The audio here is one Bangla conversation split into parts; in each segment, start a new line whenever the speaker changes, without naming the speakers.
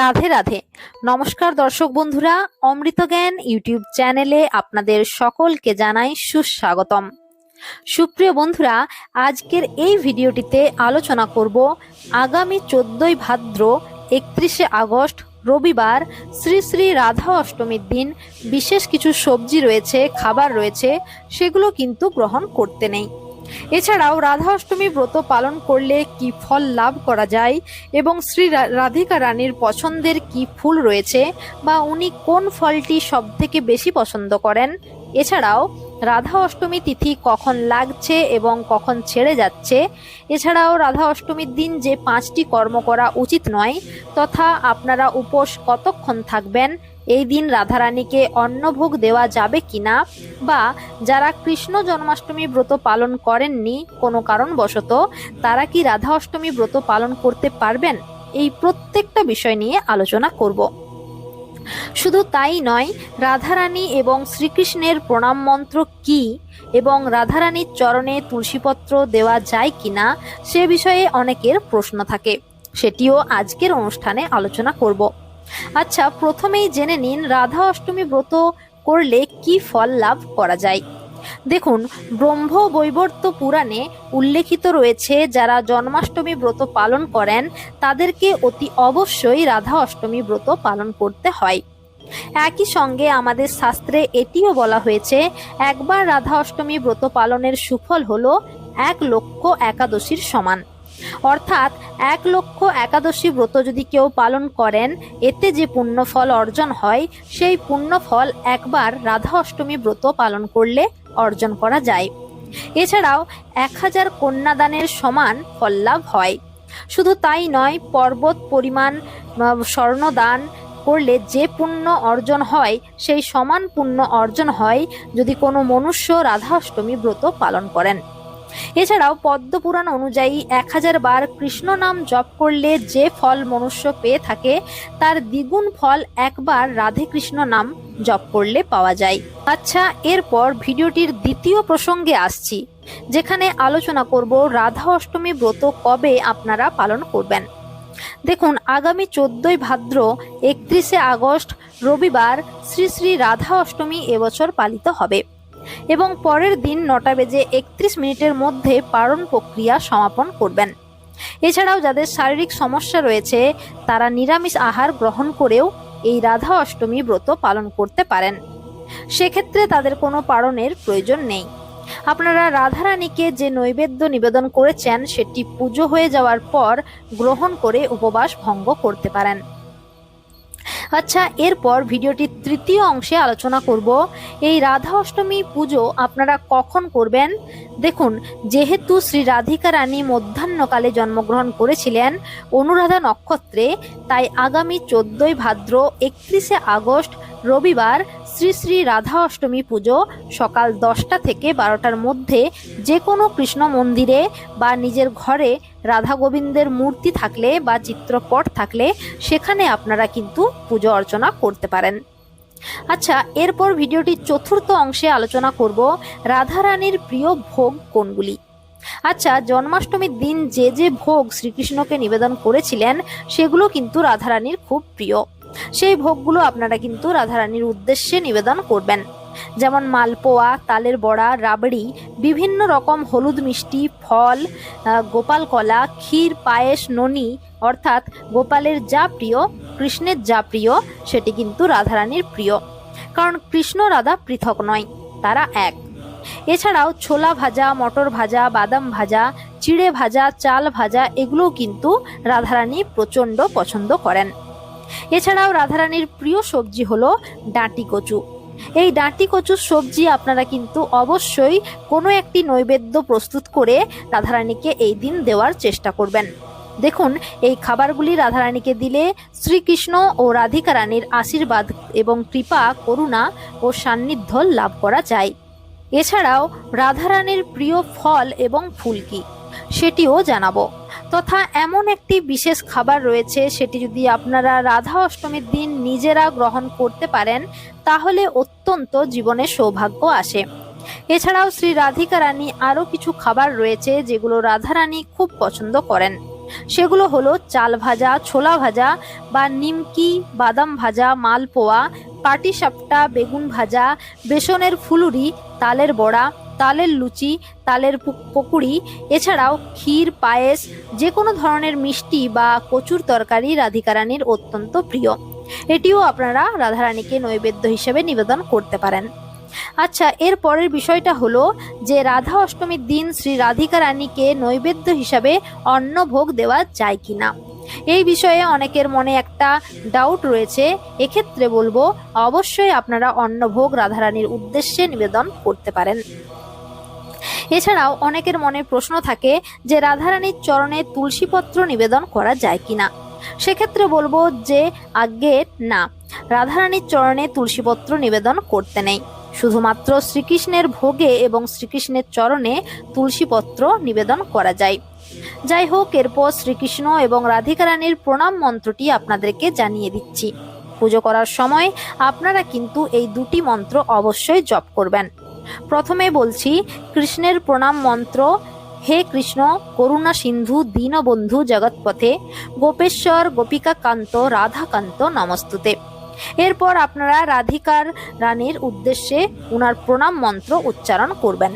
রাধে রাধে। নমস্কার দর্শক বন্ধুরা, অমৃত জ্ঞান ইউটিউব চ্যানেলে আপনাদের সকলকে জানাই সুস্বাগতম। সুপ্রিয় বন্ধুরা, আজকের এই ভিডিওটিতে আলোচনা করব আগামী চোদ্দই ভাদ্র, একত্রিশে আগস্ট, রবিবার, শ্রী শ্রী রাধা অষ্টমীর দিন। বিশেষ কিছু সবজি রয়েছে, খাবার রয়েছে, সেগুলো কিন্তু গ্রহণ করতে নেই। এছাড়াও রাধা অষ্টমী ব্রত পালন করলে কি ফল লাভ করা যায় এবং শ্রী রাধিকা রানীর পছন্দের কি ফুল রয়েছে বা উনি কোন ফলটি সবথেকে বেশি পছন্দ করেন? এছাড়াও রাধা অষ্টমী তিথি কখন লাগছে এবং কখন ছেড়ে যাচ্ছে? এছাড়াও রাধা অষ্টমীর দিন যে পাঁচটি কর্ম করা উচিত নয়, তথা আপনারা উপোস কতক্ষণ থাকবেন? এই দিন রাধারানীকে অন্নভোগ দেওয়া যাবে কিনা? বা যারা কৃষ্ণ জন্মাষ্টমী ব্রত পালন করেননি, কোনো কারণবশত তারা কি রাধা অষ্টমী ব্রত পালন করতে পারবেন? এই প্রত্যেকটা বিষয় নিয়ে আলোচনা করব। শুধু তাই নয়, রাধারানী এবং শ্রীকৃষ্ণের প্রণাম মন্ত্র কি এবং রাধারানীর চরণে তুলসীপত্র দেওয়া যায় কিনা সে বিষয়ে অনেকের প্রশ্ন থাকে। সেটিও আজকের অনুষ্ঠানে আলোচনা করব। আচ্ছা প্রথমেই জেনে নিন, রাধা অষ্টমী ব্রত করলে কি ফল লাভ করা যায়? দেখুন, ব্রহ্ম বৈবর্ত পুরাণে উল্লেখিত রয়েছে, যারা জন্মাষ্টমী ব্রত পালন করেন, তাদেরকে অতি অবশ্যই রাধা অষ্টমী ব্রত পালন করতে হয়। একই সঙ্গে আমাদের শাস্ত্রে এটিও বলা হয়েছে, একবার রাধা অষ্টমী ব্রত পালনের সুফল হলো এক লক্ষ একাদশীর সমান। অর্থাৎ, এক লক্ষ একাদশী ব্রত যদি কেউ পালন করেন, এতে যে পুণ্যফল অর্জন হয়, সেই পুণ্যফল একবার রাধা অষ্টমী ব্রত পালন করলে অর্জন করা যায়। এছাড়াও এক হাজার কন্যাদানের সমান ফললাভ হয়। শুধু তাই নয়, পর্বত পরিমাণ স্বর্ণদান করলে যে পুণ্য অর্জন হয়, সেই সমান পুণ্য অর্জন হয় যদি কোনো মনুষ্য রাধাষ্টমী ব্রত পালন করেন। এছাড়াও পদ্মপুরাণ অনুযায়ী এক হাজার বার কৃষ্ণ নাম জপ করলে যে ফল মনুষ্য পেয়ে থাকে, তার দ্বিগুণ ফল একবার রাধে কৃষ্ণ নাম জপ করলে পাওয়া যায়। আচ্ছা এরপর ভিডিওটির দ্বিতীয় প্রসঙ্গে আসছি, যেখানে আলোচনা করব রাধা অষ্টমী ব্রত কবে আপনারা পালন করবেন। দেখুন, আগামী চোদ্দই ভাদ্র একত্রিশে আগস্ট রবিবার শ্রী শ্রী রাধা অষ্টমী এবছর পালিত হবে। এবং পরের দিন নটা বেজে একত্রিশ মিনিটের মধ্যে পারণ প্রক্রিয়া সমাপন করবেন। এছাড়াও যাদের শারীরিক সমস্যা রয়েছে, তারা নিরামিষ আহার গ্রহণ করেও এই রাধা অষ্টমী ব্রত পালন করতে পারেন। সেক্ষেত্রে তাদের কোনো পারণের প্রয়োজন নেই। আপনারা রাধারানীকে যে নৈবেদ্য নিবেদন করেছেন, সেটি পুজো হয়ে যাওয়ার পর গ্রহণ করে উপবাস ভঙ্গ করতে পারেন। আচ্ছা এরপর ভিডিওটির তৃতীয় অংশে আলোচনা করব। এই রাধা অষ্টমী পুজো আপনারা কখন করবেন? দেখুন, যেহেতু শ্রী রাধিকা রানী মধ্যাহ্নকালে জন্মগ্রহণ করেছিলেন অনুরাধা নক্ষত্রে, তাই আগামী চোদ্দই ভাদ্র একত্রিশে আগস্ট রবিবার শ্রী শ্রী রাধা অষ্টমী পুজো সকাল দশটা থেকে বারোটার মধ্যে যে কোনো কৃষ্ণ মন্দিরে বা নিজের ঘরে রাধা গোবিন্দের মূর্তি থাকলে বা চিত্রপট থাকলে সেখানে আপনারা কিন্তু পুজো অর্চনা করতে পারেন। আচ্ছা এরপর ভিডিওটির চতুর্থ অংশে আলোচনা করব রাধারানীর প্রিয় ভোগ কোনগুলি? আচ্ছা জন্মাষ্টমীর দিন যে যে ভোগ শ্রীকৃষ্ণকে নিবেদন করেছিলেন সেগুলো কিন্তু রাধারানীর খুব প্রিয়। সেই ভোগগুলো আপনারা কিন্তু রাধারানীর উদ্দেশ্যে নিবেদন করবেন। যেমন মালপোয়া, তালের বড়া, রাবড়ি, বিভিন্ন রকম হলুদ মিষ্টি, ফল গোপাল কলা ক্ষীর, পায়েস, ননি, অর্থাৎ গোপালের যা প্রিয়, কৃষ্ণের যা প্রিয়, সেটি কিন্তু রাধারানীর প্রিয়। কারণ কৃষ্ণ রাধা পৃথক নয়, তারা এক। এছাড়াও ছোলা ভাজা, মটর ভাজা, বাদাম ভাজা, চিড়ে ভাজা, চাল ভাজা, এগুলোও কিন্তু রাধারানী প্রচণ্ড পছন্দ করেন। এছাড়াও রাধারানীর প্রিয় সবজি হলো ডাঁটি কচু। এই ডাঁটি কচুর সবজি আপনারা কিন্তু অবশ্যই কোনো একটি নৈবেদ্য প্রস্তুত করে রাধারানীকে এই দিন দেওয়ার চেষ্টা করবেন। দেখুন, এই খাবারগুলি রাধারানীকে দিলে শ্রীকৃষ্ণ ও রাধিকা রানীর আশীর্বাদ এবং কৃপা, করুণা ও সান্নিধ্য লাভ করা যায়। এছাড়াও রাধারানীর প্রিয় ফল এবং ফুল কি, সেটিও জানাব। তথা এমন একটি বিশেষ খাবার রয়েছে, সেটি যদি আপনারা রাধা অষ্টমীর দিন নিজেরা গ্রহণ করতে পারেন, তাহলে অত্যন্ত জীবনে সৌভাগ্য আসে। এছাড়াও শ্রী রাধিকা রানী আরও কিছু খাবার রয়েছে, যেগুলো রাধারানী খুব পছন্দ করেন। সেগুলো হলো চাল ভাজা, ছোলা ভাজা বা নিমকি, বাদাম ভাজা, মালপোয়া, পাটিসাপটা, বেগুন ভাজা, বেসনের ফুলুরি, তালের বড়া তালের লুচি, তালের পকুড়ি, এছাড়াও ক্ষীর, পায়েস যে কোনো ধরনের মিষ্টি বা কচুর তরকারি রাধিকারানীর অত্যন্ত প্রিয়। এটিও আপনারা রাধারানীকে নৈবেদ্য হিসেবে নিবেদন করতে পারেন। আচ্ছা এর পরের বিষয়টা হলো যে রাধা অষ্টমীর দিন শ্রী রাধিকা রানীকে নৈবেদ্য হিসাবে অন্নভোগ দেওয়া যায় কি না এই বিষয়ে অনেকের মনে একটা ডাউট রয়েছে। এক্ষেত্রে বলব, অবশ্যই আপনারা অন্নভোগ রাধারানীর উদ্দেশ্যে নিবেদন করতে পারেন। এছাড়াও অনেকের মনে প্রশ্ন থাকে যে রাধারানীর চরণে তুলসীপত্র নিবেদন করা যায় কিনা। সেক্ষেত্রে বলব যে আগে না। রাধারানীর চরণে তুলসীপত্র নিবেদন করতে নেই। শুধুমাত্র শ্রীকৃষ্ণের ভোগে এবং শ্রীকৃষ্ণের চরণে তুলসীপত্র নিবেদন করা যায়। যাই হোক, এরপর শ্রীকৃষ্ণ এবং রাধিকা রানীর প্রণাম মন্ত্রটি আপনাদেরকে জানিয়ে দিচ্ছি। পুজো করার সময় আপনারা কিন্তু এই দুটি মন্ত্র অবশ্যই জপ করবেন। প্রথমে বলছি, কৃষ্ণের প্রণাম মন্ত্র, হে কৃষ্ণ, করুণা সিন্ধু, দীনবন্ধু জগৎপথে, গোপেশ্বর গোপিকা কান্ত রাধাকান্ত নমস্তুতে। এরপর আপনারা রাধিকার রানীর উদ্দেশ্যে উনার প্রণাম মন্ত্র উচ্চারণ করবেন।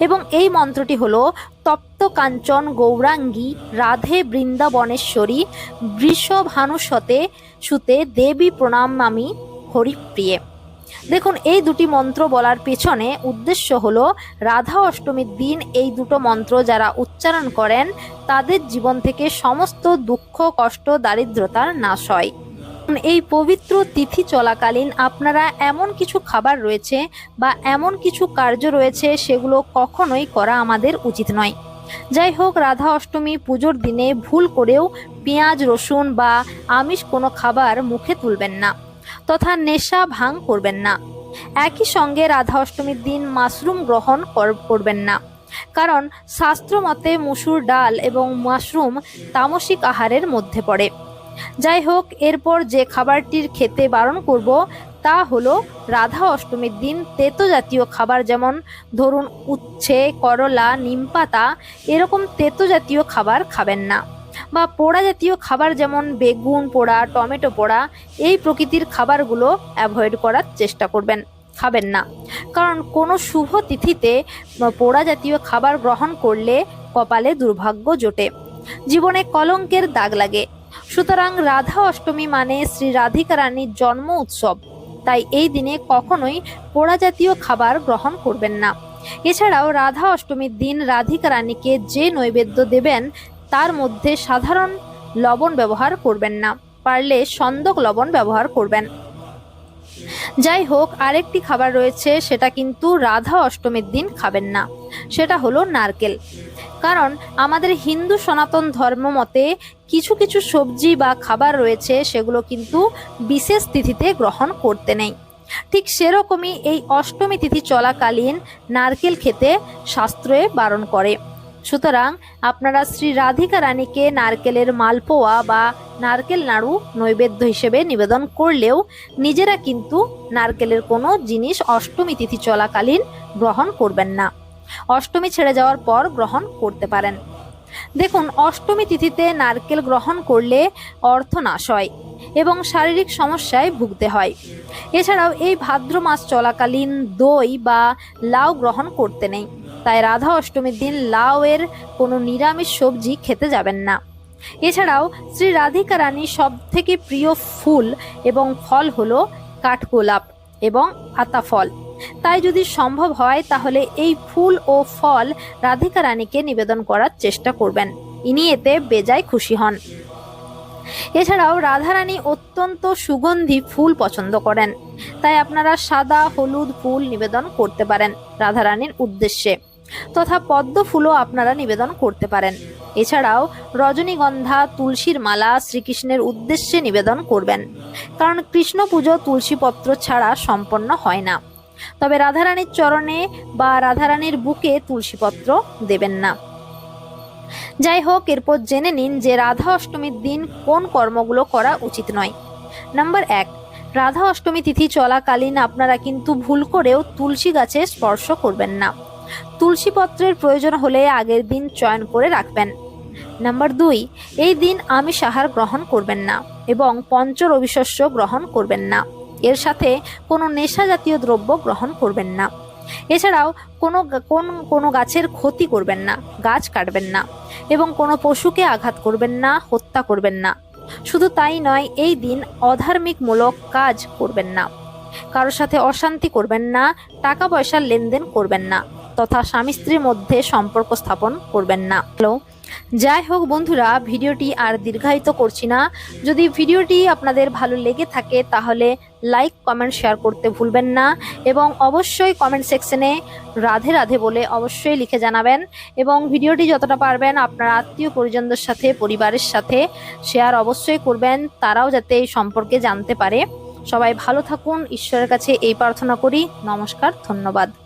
এবং এই মন্ত্রটি হলো, তপ্ত কাঞ্চন গৌরাঙ্গী, রাধে বৃন্দাবনেশ্বরী বৃষভানুসতে সুতে দেবী প্রণাম আমি হরিপ্রিয়ে। দেখুন, এই দুটি মন্ত্র বলার পেছনে উদ্দেশ্য হল, রাধা অষ্টমীর দিন এই দুটো মন্ত্র যারা উচ্চারণ করেন, তাদের জীবন থেকে সমস্ত দুঃখ, কষ্ট দারিদ্রতার নাশ হয়। এই পবিত্র তিথি চলাকালীন আপনারা এমন কিছু খাবার রয়েছে বা এমন কিছু কার্য রয়েছে, সেগুলো কখনোই করা আমাদের উচিত নয়। যাই হোক, রাধা অষ্টমী পুজোর দিনে ভুল করেও পেঁয়াজ, রসুন বা আমিষ কোনো খাবার মুখে তুলবেন না। তথা নেশা ভাঙ করবেন না। একই সঙ্গে রাধা অষ্টমীর দিন মাশরুম গ্রহণ কর- করবেন না। কারণ শাস্ত্র মতে মুসুর ডাল এবং মাশরুম তামসিক আহারের মধ্যে পড়ে। যাই হোক, এরপর যে খাবারটির খেতে বারণ করব, তা হলো রাধা অষ্টমীর দিন তেতো জাতীয় খাবার যেমন ধরুন উচ্ছে, করলা নিমপাতা এরকম তেতো জাতীয় খাবার খাবেন না। বা পোড়া জাতীয় খাবার যেমন বেগুন পোড়া, টমেটো পোড়া, এই প্রকৃতির খাবারগুলো অ্যাভয়েড করার চেষ্টা করবেন, খাবেন না। কারণ কোনো শুভ তিথিতে পোড়া জাতীয় খাবার গ্রহণ করলে কপালে দুর্ভাগ্য জোটে। জীবনে কলঙ্কের দাগ লাগে। সুতরাং রাধা অষ্টমী মানে শ্রী রাধিকা রানীর জন্ম উৎসব। তাই এই দিনে কখনোই পোড়া জাতীয় খাবার গ্রহণ করবেন না। এছাড়াও রাধা অষ্টমীর দিন রাধিকা রানীকে যে নৈবেদ্য দেবেন তার মধ্যে সাধারণ লবণ ব্যবহার করবেন না, পারলে সন্দক লবণ ব্যবহার করবেন। যাই হোক, আরেকটি খাবার রয়েছে, সেটা কিন্তু রাধা অষ্টমীর দিন খাবেন না, সেটা হলো নারকেল। কারণ আমাদের হিন্দু সনাতন ধর্ম মতে কিছু কিছু সবজি বা খাবার রয়েছে, সেগুলো কিন্তু বিশেষ তিথিতে গ্রহণ করতে নেই। ঠিক সেরকমই এই অষ্টমী তিথি চলাকালীন নারকেল খেতে শাস্ত্রে বারণ করে। সুতরাং আপনারা শ্রী রাধিকা রানীকে নারকেলের মালপোয়া বা নারকেল নাড়ু নৈবেদ্য হিসেবে নিবেদন করলেও নিজেরা কিন্তু নারকেলের কোনো জিনিস অষ্টমী তিথি চলাকালীন গ্রহণ করবেন না। অষ্টমী ছেড়ে যাওয়ার পর গ্রহণ করতে পারেন। দেখুন, অষ্টমী তিথিতে নারকেল গ্রহণ করলে অর্থ নাশ হয় এবং শারীরিক সমস্যায় ভুগতে হয়। এছাড়াও এই ভাদ্র মাস চলাকালীন দই বা লাউ গ্রহণ করতে নেই। তাই রাধা অষ্টমীর দিন লাউ এর কোনো নিরামিষ সবজি খেতে যাবেন না। এছাড়াও শ্রী রাধিকা রানীর সব থেকে প্রিয় ফুল এবং ফল হলো কাঠগোলাপ এবং আতা ফল তাই যদি সম্ভব হয়, তাহলে এই ফুল ও ফল রাধিকা রানীকে নিবেদন করার চেষ্টা করবেন। ইনি এতে বেজায় খুশি হন। এছাড়াও রাধারানী অত্যন্ত সুগন্ধি ফুল পছন্দ করেন। তাই আপনারা সাদা, হলুদ ফুল নিবেদন করতে পারেন রাধারানীর উদ্দেশ্যে। তথা পদ্ম ফুলও আপনারা নিবেদন করতে পারেন। এছাড়াও রজনীগন্ধা, তুলসীর মালা শ্রীকৃষ্ণের উদ্দেশ্যে নিবেদন করবেন। কারণ কৃষ্ণ পুজো তুলসীপত্র ছাড়া সম্পন্ন হয় না। তবে রাধারানীর চরণে বা রাধারানীর বুকে তুলসীপত্র দেবেন না। যাই হোক, এরপর জেনে নিন যে রাধা অষ্টমীর দিন কোন কর্মগুলো করা উচিত নয়। নাম্বার এক, রাধা অষ্টমী তিথি চলাকালীন আপনারা কিন্তু ভুল করেও তুলসী গাছে স্পর্শ করবেন না। তুলসী পত্রের প্রয়োজন হলে আগের দিন চয়ন করে রাখবেন। নাম্বার দুই, এই দিন আমিষ আহার গ্রহণ করবেন না এবং পঞ্চ রবিশস্য গ্রহণ করবেন না। এর সাথে কোনো নেশা জাতীয় দ্রব্য গ্রহণ করবেন না। এছাড়াও কোনো কোন, কোনো গাছের ক্ষতি করবেন না, গাছ কাটবেন না এবং কোনো পশুকে আঘাত করবেন না, হত্যা করবেন না। শুধু তাই নয়, এই দিন অধার্মিকমূলক কাজ করবেন না। কারোর সাথে অশান্তি করবেন না, টাকা পয়সার লেনদেন করবেন না। তথা স্বামী স্ত্রীর মধ্যে সম্পর্ক স্থাপন করবেন না। হ্যালো। যাই হোক বন্ধুরা, ভিডিওটি আর দীর্ঘায়িত করছি না। যদি ভিডিওটি আপনাদের ভালো লেগে থাকে, তাহলে লাইক, কমেন্ট, শেয়ার করতে ভুলবেন না এবং অবশ্যই কমেন্ট সেকশনে রাধে রাধে বলে অবশ্যই লিখে জানাবেন এবং ভিডিওটি যতটা পারবেন আপনার আত্মীয় পরিজনদের সাথে, পরিবারের সাথে শেয়ার অবশ্যই করবেন। তারাও যাতে এই সম্পর্কে জানতে পারে। সবাই ভালো থাকুন। ঈশ্বরের কাছে এই প্রার্থনা করি। নমস্কার, ধন্যবাদ।